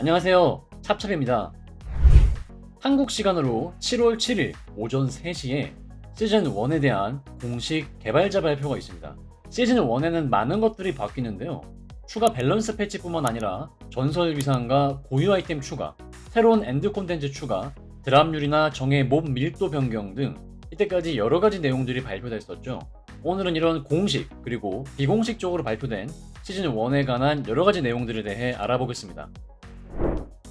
안녕하세요. 찹찹입니다. 한국 시간으로 7월 7일 오전 3시에 시즌 1에 대한 공식 개발자 발표가 있습니다. 시즌 1에는 많은 것들이 바뀌는데요. 추가 밸런스 패치뿐만 아니라 전설 위상과 고유 아이템 추가, 새로운 엔드 콘텐츠 추가, 드랍률이나 정의 몸 밀도 변경 등 이때까지 여러 가지 내용들이 발표됐었죠. 오늘은 이런 공식 그리고 비공식적으로 발표된 시즌 1에 관한 여러 가지 내용들에 대해 알아보겠습니다.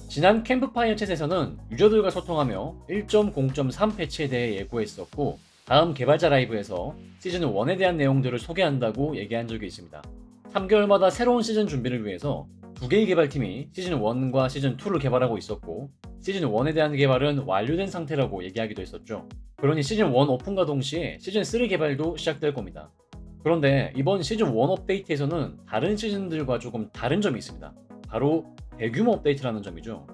지난 캠프파이어 챗에서는 유저들과 소통하며 1.0.3 패치에 대해 예고했었고 다음 개발자 라이브에서 시즌 1에 대한 내용들을 소개한다고 얘기한 적이 있습니다. 3개월마다 새로운 시즌 준비를 위해서 두 개의 개발팀이 시즌 1과 시즌 2를 개발하고 있었고 시즌 1에 대한 개발은 완료된 상태라고 얘기하기도 했었죠. 그러니 시즌 1 오픈과 동시에 시즌 3 개발도 시작될 겁니다. 그런데 이번 시즌 1 업데이트에서는 다른 시즌들과 조금 다른 점이 있습니다. 바로 대규모 업데이트라는 점이죠.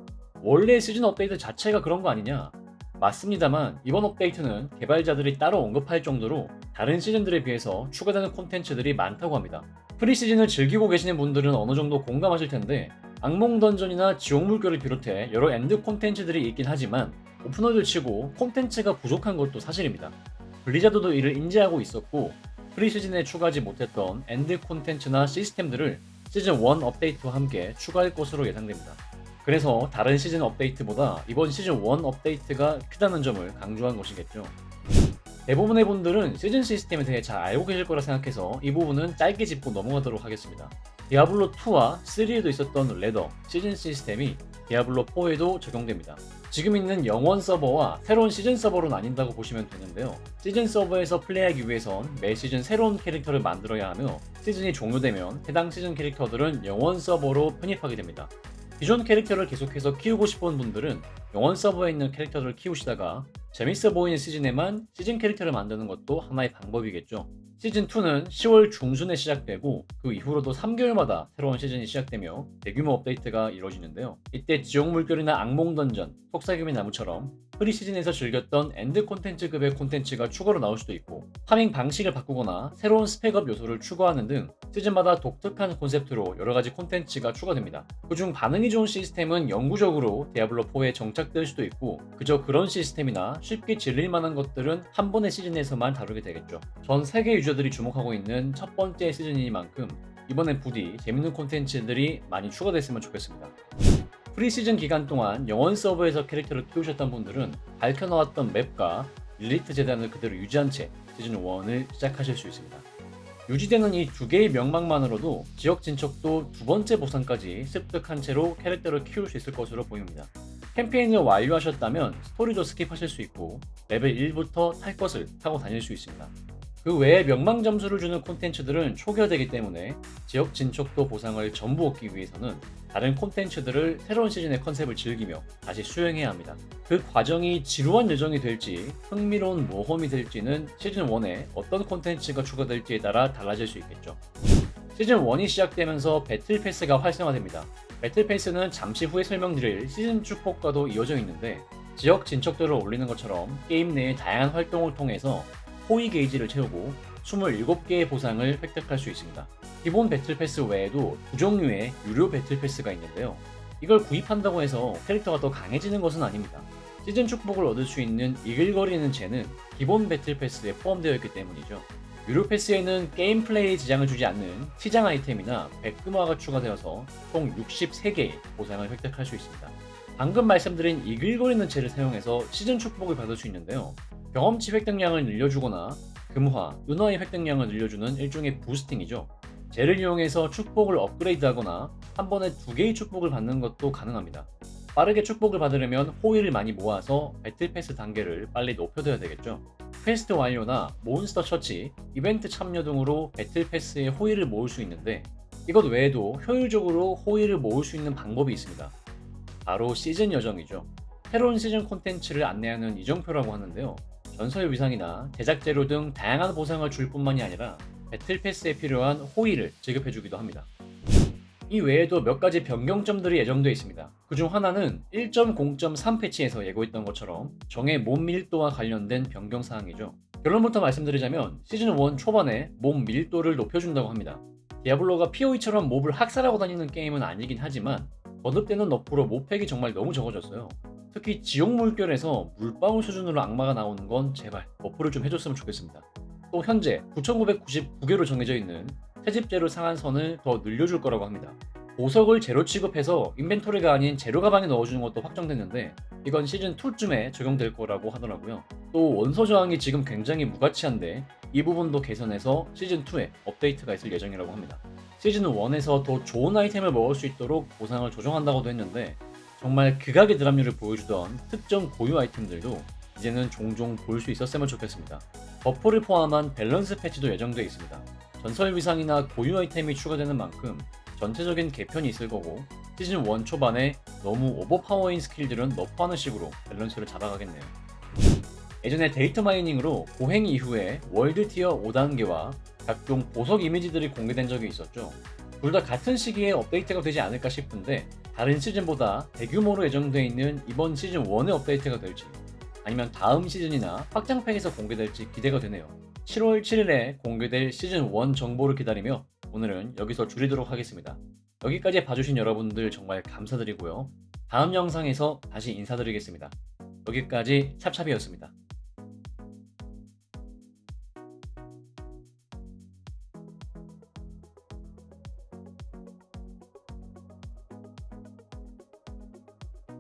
원래 시즌 업데이트 자체가 그런 거 아니냐? 맞습니다만 이번 업데이트는 개발자들이 따로 언급할 정도로 다른 시즌들에 비해서 추가되는 콘텐츠들이 많다고 합니다. 프리 시즌을 즐기고 계시는 분들은 어느 정도 공감하실 텐데 악몽 던전이나 지옥 물결을 비롯해 여러 엔드 콘텐츠들이 있긴 하지만 오픈월드 치고 콘텐츠가 부족한 것도 사실입니다. 블리자드도 이를 인지하고 있었고 프리 시즌에 추가하지 못했던 엔드 콘텐츠나 시스템들을 시즌 1 업데이트와 함께 추가할 것으로 예상됩니다. 그래서 다른 시즌 업데이트보다 이번 시즌 1 업데이트가 크다는 점을 강조한 것이겠죠. 대부분의 분들은 시즌 시스템에 대해 잘 알고 계실 거라 생각해서 이 부분은 짧게 짚고 넘어가도록 하겠습니다. 디아블로 2와 3에도 있었던 레더, 시즌 시스템이 디아블로 4에도 적용됩니다. 지금 있는 영원 서버와 새로운 시즌 서버로 나뉜다고 보시면 되는데요. 시즌 서버에서 플레이하기 위해선 매 시즌 새로운 캐릭터를 만들어야 하며 시즌이 종료되면 해당 시즌 캐릭터들은 영원 서버로 편입하게 됩니다. 기존 캐릭터를 계속해서 키우고 싶은 분들은 영원 서버에 있는 캐릭터를 키우시다가 재밌어 보이는 시즌에만 시즌 캐릭터를 만드는 것도 하나의 방법이겠죠. 시즌2는 10월 중순에 시작되고 그 이후로도 3개월마다 새로운 시즌이 시작되며 대규모 업데이트가 이루어지는데요. 이때 지옥 물결이나 악몽 던전, 속삭임의 나무처럼 프리 시즌에서 즐겼던 엔드 콘텐츠급의 콘텐츠가 추가로 나올 수도 있고 파밍 방식을 바꾸거나 새로운 스펙업 요소를 추가하는 등 시즌마다 독특한 콘셉트로 여러 가지 콘텐츠가 추가됩니다. 그중 반응이 좋은 시스템은 영구적으로 디아블로4에 정착 될 수도 있고 그저 그런 시스템이나 쉽게 질릴 만한 것들은 한 번의 시즌에서만 다루게 되겠죠. 전 세계 유저들이 주목하고 있는 첫 번째 시즌이니만큼 이번엔 부디 재밌는 콘텐츠들이 많이 추가됐으면 좋겠습니다. 프리시즌 기간 동안 영원 서버에서 캐릭터를 키우셨던 분들은 밝혀나왔던 맵과 일리트 재단을 그대로 유지한 채 시즌 1을 시작하실 수 있습니다. 유지되는 이 두 개의 명망만으로도 지역 진척도 두 번째 보상까지 습득한 채로 캐릭터를 키울 수 있을 것으로 보입니다. 캠페인을 완료하셨다면 스토리도 스킵하실 수 있고 레벨 1부터 탈 것을 타고 다닐 수 있습니다. 그 외에 명망 점수를 주는 콘텐츠들은 초기화되기 때문에 지역 진척도 보상을 전부 얻기 위해서는 다른 콘텐츠들을 새로운 시즌의 컨셉을 즐기며 다시 수행해야 합니다. 그 과정이 지루한 여정이 될지 흥미로운 모험이 될지는 시즌 1에 어떤 콘텐츠가 추가될지에 따라 달라질 수 있겠죠. 시즌 1이 시작되면서 배틀 패스가 활성화됩니다. 배틀 패스는 잠시 후에 설명드릴 시즌 축복과도 이어져 있는데 지역 진척도를 올리는 것처럼 게임 내의 다양한 활동을 통해서 호의 게이지를 채우고 27개의 보상을 획득할 수 있습니다. 기본 배틀 패스 외에도 두 종류의 유료 배틀 패스가 있는데요. 이걸 구입한다고 해서 캐릭터가 더 강해지는 것은 아닙니다. 시즌 축복을 얻을 수 있는 이글거리는 쟤는 기본 배틀 패스에 포함되어 있기 때문이죠. 유료 패스에는 게임 플레이 지장을 주지 않는 시장 아이템이나 백금화가 추가되어서 총 63개의 보상을 획득할 수 있습니다. 방금 말씀드린 이글거리는 채를 사용해서 시즌 축복을 받을 수 있는데요. 경험치 획득량을 늘려주거나 금화, 은화의 획득량을 늘려주는 일종의 부스팅이죠. 젤을 이용해서 축복을 업그레이드하거나 한 번에 두 개의 축복을 받는 것도 가능합니다. 빠르게 축복을 받으려면 호의를 많이 모아서 배틀 패스 단계를 빨리 높여둬야 되겠죠. 퀘스트 완료나 몬스터 처치, 이벤트 참여 등으로 배틀 패스에 호의를 모을 수 있는데 이것 외에도 효율적으로 호의를 모을 수 있는 방법이 있습니다. 바로 시즌 여정이죠. 새로운 시즌 콘텐츠를 안내하는 이정표라고 하는데요. 전설 위상이나 제작 재료 등 다양한 보상을 줄 뿐만이 아니라 배틀 패스에 필요한 호의를 지급해주기도 합니다. 이 외에도 몇 가지 변경점들이 예정되어 있습니다. 그중 하나는 1.0.3 패치에서 예고했던 것처럼 정의 몸 밀도와 관련된 변경 사항이죠. 결론부터 말씀드리자면 시즌 1 초반에 몸 밀도를 높여준다고 합니다. 디아블로가 POE처럼 몹을 학살하고 다니는 게임은 아니긴 하지만 거듭되는 너프로 몹팩이 정말 너무 적어졌어요. 특히 지옥 물결에서 물방울 수준으로 악마가 나오는 건 제발 버프를 좀 해줬으면 좋겠습니다. 또 현재 9,999개로 정해져 있는 채집제로 상한 선을 더 늘려줄 거라고 합니다. 보석을 제로 취급해서 인벤토리가 아닌 제로 가방에 넣어주는 것도 확정됐는데 이건 시즌 2쯤에 적용될 거라고 하더라고요. 또 원소 저항이 지금 굉장히 무가치한데 이 부분도 개선해서 시즌 2에 업데이트가 있을 예정이라고 합니다. 시즌 1에서 더 좋은 아이템을 먹을 수 있도록 보상을 조정한다고도 했는데 정말 극악의 드랍률을 보여주던 특정 고유 아이템들도 이제는 종종 볼 수 있었으면 좋겠습니다. 버프를 포함한 밸런스 패치도 예정돼 있습니다. 전설 위상이나 고유 아이템이 추가되는 만큼 전체적인 개편이 있을 거고 시즌 1 초반에 너무 오버파워인 스킬들은 너프하는 식으로 밸런스를 잡아가겠네요. 예전에 데이터 마이닝으로 고행 이후에 월드 티어 5단계와 각종 보석 이미지들이 공개된 적이 있었죠. 둘 다 같은 시기에 업데이트가 되지 않을까 싶은데 다른 시즌보다 대규모로 예정되어 있는 이번 시즌 1의 업데이트가 될지 아니면 다음 시즌이나 확장팩에서 공개될지 기대가 되네요. 7월 7일에 공개될 시즌 1 정보를 기다리며 오늘은 여기서 줄이도록 하겠습니다. 여기까지 봐주신 여러분들 정말 감사드리고요. 다음 영상에서 다시 인사드리겠습니다. 여기까지 찹찹이었습니다.